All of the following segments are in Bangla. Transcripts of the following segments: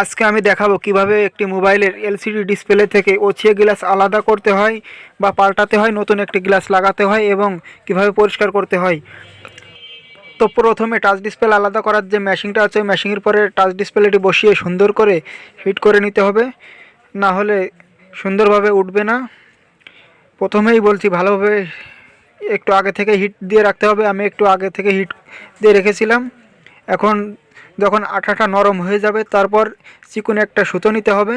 আজকে আমি দেখাবো কীভাবে একটি মোবাইলের এলসিডি ডিসপ্লে থেকে ওছিয়ে গ্লাস আলাদা করতে হয় বা পাল্টাতে হয়, নতুন একটি গ্লাস লাগাতে হয় এবং কীভাবে পরিষ্কার করতে হয়। তো প্রথমে টাচ ডিসপ্লে আলাদা করার যে মেশিনটা আছে, ওই মেশিনের পরে টাচ ডিসপ্লেটি বসিয়ে সুন্দর করে হিট করে নিতে হবে। না হলে সুন্দরভাবে উঠবে না। প্রথমেই বলছি ভালোভাবে একটু আগে থেকে হিট দিয়ে রাখতে হবে। আমি একটু আগে থেকে হিট দিয়ে রেখেছিলাম। এখন যখন আঠাটা নরম হয়ে যাবে, তারপর চিকুন একটা সুতো নিতে হবে।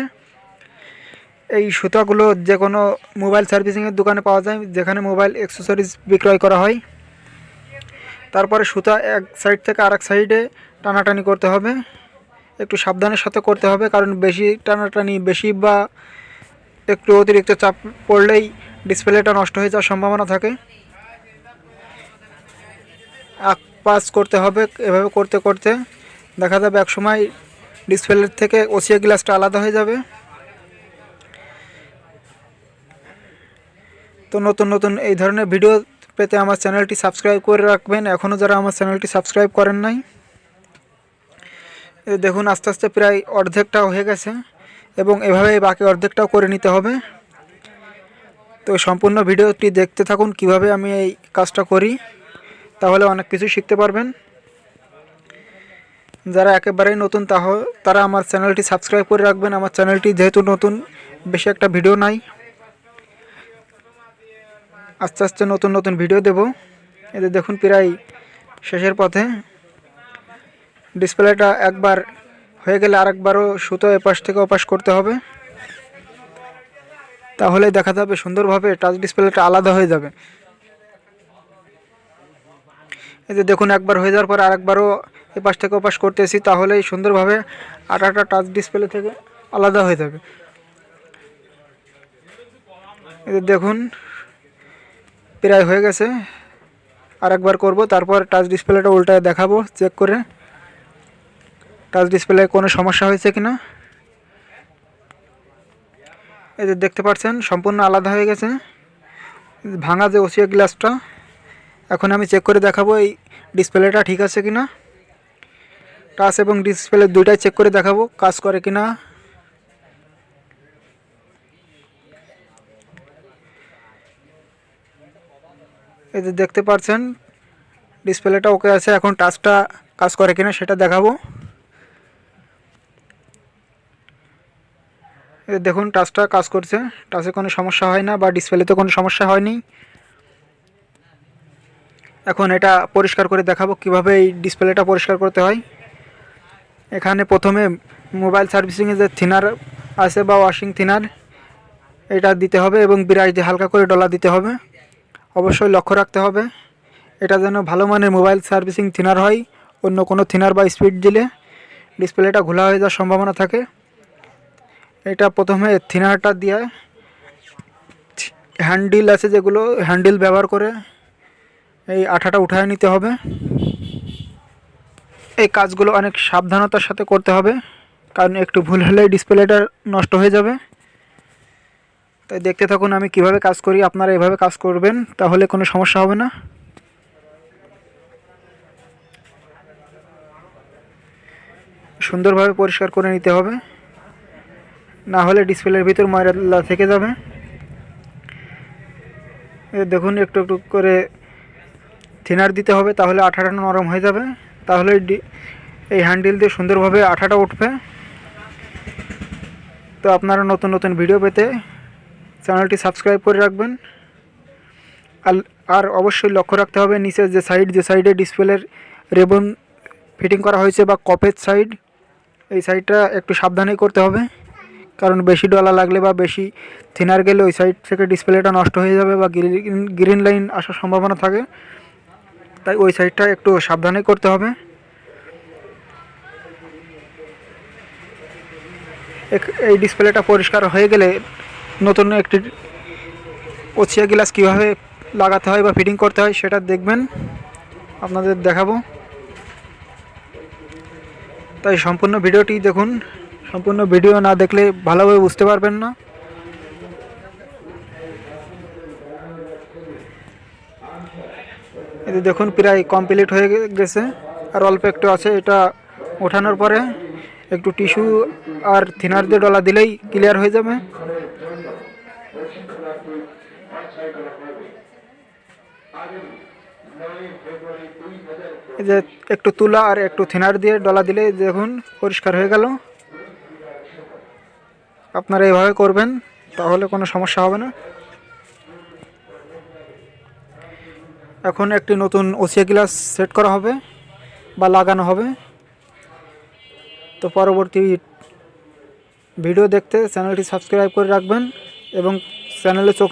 এই সুতাগুলো যে কোনো মোবাইল সার্ভিসিংয়ের দোকানে পাওয়া যায়, যেখানে মোবাইল অ্যাক্সেসরিজ বিক্রয় করা হয়। তারপরে সুতা এক সাইড থেকে আরেক সাইডে টানাটানি করতে হবে। একটু সাবধানের সাথে করতে হবে, কারণ বেশি টানাটানি, বেশি বা একটু অতিরিক্ত চাপ পড়লেই ডিসপ্লেটা নষ্ট হয়ে যাওয়ার সম্ভাবনা থাকে। আক পাস করতে হবে, এভাবে করতে করতে। দেখা যাবে এক সময় ডিসপ্লের থেকে ওসিয়া গ্লাসটা আলাদা হয়ে যাবে। তো নতুন নতুন এই ধরনের ভিডিও পেতে আমার চ্যানেলটি সাবস্ক্রাইব করে রাখবেন। এখনও যারা আমার চ্যানেলটি সাবস্ক্রাইব করেন নাই দেখুন আস্তে আস্তে প্রায় অর্ধেকটা হয়ে গেছে এবং এভাবে বাকি অর্ধেকটাও করে নিতে হবে। তো সম্পূর্ণ ভিডিওটি দেখতে থাকুন কীভাবে আমি এই কাজটা করি, তাহলে অনেক কিছু শিখতে পারবেন। যারা একেবারেই নতুন, তাহ, তারা আমার চ্যানেলটি সাবস্ক্রাইব করে রাখবেন। আমার চ্যানেলটি যেহেতু নতুন, বেশি একটা ভিডিও নাই। আস্তে আস্তে নতুন নতুন ভিডিও দেব। এদের দেখুন, প্রায় শেষের পথে। ডিসপ্লেটা একবার হয়ে গেলে আরেকবারও সুতো এপাশ থেকে ওপাশ করতে হবে। তাহলে দেখা যাবে সুন্দরভাবে টাচ ডিসপ্লেটা আলাদা হয়ে যাবে। এই যে দেখুন, একবার হয়ে যাওয়ার পর আরেকবারও এপাশ থেকে ওপাশ করতেছি, তাহলেই সুন্দরভাবে আটাটা টাচ ডিসপ্লে থেকে আলাদা হয়ে যাবে। এই যে দেখুন, প্রায় হয়ে গেছে। আরেকবার করব, তারপর টাচ ডিসপ্লেটা উল্টায় দেখাবো চেক করে। টাচ ডিসপ্লে কোনো সমস্যা হয়েছে কিনা? এই যে দেখতে পাচ্ছেন, সম্পূর্ণ আলাদা হয়ে গেছে। ভাঙা যে ওসিয়া গ্লাসটা এখন আমি চেক করে দেখাবো এই ডিসপ্লেটা ঠিক আছে কি না টাচ এবং ডিসপ্লে দুইটাই চেক করে দেখাবো, কাজ করে কিনা। এই যে দেখতে পাচ্ছেন ডিসপ্লেটা ওকে আছে, এখন টাচটা কাজ করে কিনা সেটা দেখাবো। দেখুন টাচটা কাজ করছে টাচে কোনো সমস্যা হয় না বা ডিসপ্লেতে কোনো সমস্যা হয়নি। এখন এটা পরিষ্কার করে দেখাবো কীভাবে এই ডিসপ্লেটা পরিষ্কার করতে হয়। এখানে প্রথমে মোবাইল সার্ভিসিংয়ে যে থিনার আছে বা ওয়াশিং থিনার, এটা দিতে হবে এবং বিরাজ দিয়ে হালকা করে ডলা দিতে হবে। অবশ্যই লক্ষ্য রাখতে হবে, এটা যেন ভালো মানের মোবাইল সার্ভিসিং থিনার হয়, অন্য কোনো থিনার বা স্পিড দিলে ডিসপ্লেটা ঘোলা হয়ে যাওয়ার সম্ভাবনা থাকে। এটা প্রথমে থিনারটা দিয়ে হ্যান্ডেল আছে যেগুলো, হ্যান্ডেল ব্যবহার করে এই আঠাটা উঠায় নিতে হবে। এই কাজগুলো অনেক সাবধানতার সাথে করতে হবে, কারণ একটু ভুল হলেই ডিসপ্লেটা নষ্ট হয়ে যাবে। তাই দেখতে থাকুন আমি কীভাবে কাজ করি, আপনারা এভাবে কাজ করবেন, তাহলে কোনো সমস্যা হবে না। সুন্দরভাবে পরিষ্কার করে নিতে হবে, না হলে ডিসপ্লের ভিতর ময়লা থেকে যাবে। দেখুন, একটু একটু করে থিনার দিতে হবে, তাহলে আঠাটা নরম হয়ে যাবে। তাহলে এই হ্যান্ডেল দিয়ে সুন্দরভাবে আঠাটা উঠবে। তো আপনারা নতুন নতুন ভিডিও পেতে চ্যানেলটি সাবস্ক্রাইব করে রাখবেন। আর অবশ্যই লক্ষ্য রাখতে হবে নিচের যে সাইড যে সাইডে ডিসপ্লের রেবন ফিটিং করা হয়েছে বা কপের সাইড এই সাইডটা একটু সাবধানেই করতে হবে। কারণ বেশি ডলা লাগলে বা বেশি থিনার গেলে ওই সাইড থেকে ডিসপ্লেটা নষ্ট হয়ে যাবে বা গ্রিন গ্রিন লাইন আসার সম্ভাবনা থাকে। তাই ওই সাইডটা একটু সাবধানে করতে হবে। এই ডিসপ্লেটা পরিষ্কার হয়ে গেলে নতুন একটি ওছিয়া গ্লাস কীভাবে লাগাতে হয় বা ফিটিং করতে হয় সেটা দেখবেন। আপনাদের দেখাবো। তাই সম্পূর্ণ ভিডিওটি দেখুন। সম্পূর্ণ ভিডিও না দেখলে ভালোভাবে বুঝতে পারবেন না। এই দেখুন, প্রায় কমপ্লিট হয়ে গেছে। আর অল্প একটু আছে, এটা ওঠানোর পরে একটু টিস্যু আর থিনার দিয়ে ডলা দিলেই ক্লিয়ার হয়ে যাবে। যে একটু তুলা আর একটু থিনার দিয়ে ডলা দিলে দেখুন, পরিষ্কার হয়ে গেল। আপনারা এইভাবে করবেন, তাহলে কোনো সমস্যা হবে না। এখন একটি নতুন ওসিয়া গ্লাস সেট করা হবে বা লাগানো হবে। তো পরবর্তী ভিডিও দেখতে চ্যানেলটি সাবস্ক্রাইব করে রাখবেন এবং চ্যানেলে চোখ